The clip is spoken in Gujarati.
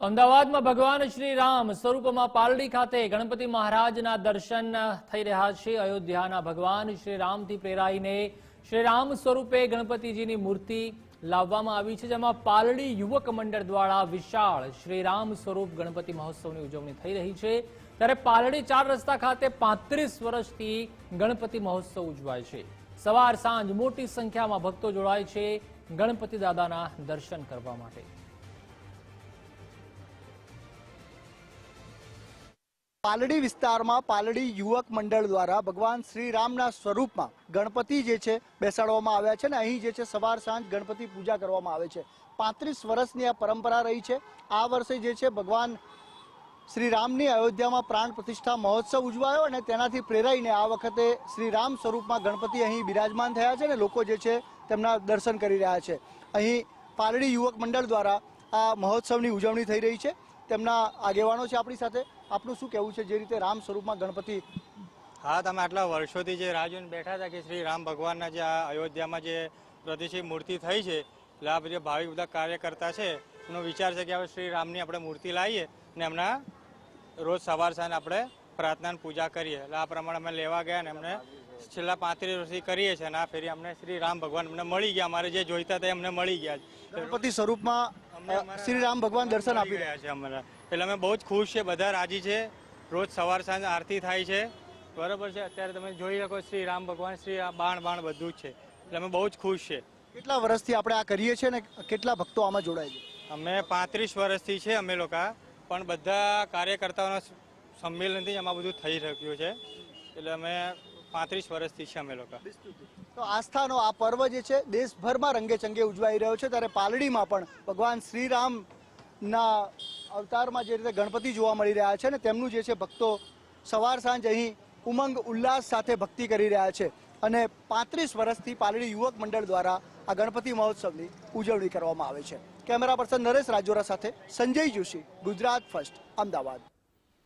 અમદાવાદમાં ભગવાન શ્રી રામ સ્વરૂપમાં પાલડી ખાતે ગણપતિ મહારાજના દર્શન થઈ રહ્યા છે. અયોધ્યાના ભગવાન શ્રી રામથી પ્રેરાઈને શ્રી રામ સ્વરૂપે ગણપતિજીની મૂર્તિ લાવવામાં આવી છે, જેમાં પાલડી યુવક મંડળ દ્વારા વિશાળ શ્રી રામ સ્વરૂપ ગણપતિ મહોત્સવની ઉજવણી થઈ રહી છે. ત્યારે પાલડી ચાર રસ્તા ખાતે પાંત્રીસ વર્ષથી ગણપતિ મહોત્સવ ઉજવાય છે. સવાર સાંજ મોટી સંખ્યામાં ભક્તો જોડાય છે ગણપતિ દાદાના દર્શન કરવા માટે. પાલડી વિસ્તારમાં પાલડી યુવક મંડળ દ્વારા ભગવાન શ્રી રામના સ્વરૂપમાં ગણપતિ જે છે બેસાડવામાં આવ્યા છે ને અહીં જે છે સવાર સાંજ ગણપતિ પૂજા કરવામાં આવે છે. પાંત્રીસ વર્ષની આ પરંપરા રહી છે. આ વર્ષે જે છે ભગવાન શ્રી રામની અયોધ્યામાં પ્રાણ પ્રતિષ્ઠા મહોત્સવ ઉજવાયો અને તેનાથી પ્રેરાઈને આ વખતે શ્રી રામ સ્વરૂપમાં ગણપતિ અહીં બિરાજમાન થયા છે ને લોકો જે છે તેમના દર્શન કરી રહ્યા છે. અહીં પાલડી યુવક મંડળ દ્વારા આ મહોત્સવની ઉજવણી થઈ રહી છે. તેમના આગેવાનો છે આપણી સાથે. આપનું શું કહેવું છે જે રીતે રામ સ્વરૂપમાં ગણપતિ હા તમે આટલા વર્ષોથી જે રાહ જોઈને બેઠા હતા કે શ્રી રામ ભગવાનના જે આ અયોધ્યામાં જે પ્રતિષ્ઠિત મૂર્તિ થઈ છે એટલે આ જે ભાવિક બધા કાર્યકર્તા છે એનો વિચાર છે કે હવે શ્રી રામની આપણે મૂર્તિ લાવીએ ને એમના રોજ સવાર સાંજ આપણે પ્રાર્થના પૂજા કરીએ. એટલે આ પ્રમાણે અમે લેવા ગયા ને એમને છેલ્લા પાંત્રીસ વર્ષથી કરીએ છીએ અને આ ફેરી અમને શ્રી રામ ભગવાન અમને મળી ગયા. અમારે જે જોઈતા હતા એ અમને મળી ગયા ગણપતિ સ્વરૂપમાં શ્રી રામ ભગવાન દર્શન આપી રહ્યા છે અમારા. એટલે અમે બહુ જ ખુશ છે બધા રાજી છે. રોજ સવાર સાંજ આરતી થાય છે. બરોબર છે? અત્યારે તમે જોઈ શકો શ્રી રામ ભગવાન શ્રી આ બાણ બાણ બધું જ છે. એટલે અમે બહુ જ ખુશ છે. કેટલા વર્ષથી આપણે આ કરીએ છીએ ને કેટલા ભક્તો આમાં જોડાય છે? અમે પાંત્રીસ વર્ષથી છે અમે લોકો પણ બધા કાર્યકર્તાઓના સંમેલનથી આમાં બધું થઈ રહ્યું છે. એટલે અમે પાંત્રીસ વર્ષથી છે અમે લોકો. તો આસ્થાનો આ પર્વ જે છે, દેશભરમાં રંગે ચંગે ઉજવાઈ રહ્યો છે. ત્યારે પાલડીમાં પણ ભગવાન શ્રીરામના અવતારમાં જે રીતે ગણપતિ જોવા મળી રહ્યા છે ને તેમનું જે છે ભક્તો સવાર સાંજ અહીં ઉમંગ, ઉલ્લાસ સાથે ભક્તિ કરી રહ્યા છે. અને પાંત્રીસ વર્ષથી પાલડી યુવક મંડળ દ્વારા આ ગણપતિ મહોત્સવની ઉજવણી કરવામાં આવે છે. કેમેરા પર્સન નરેશ રાજોરા સાથે સંજય જોશી, ગુજરાત ફર્સ્ટ, અમદાવાદ.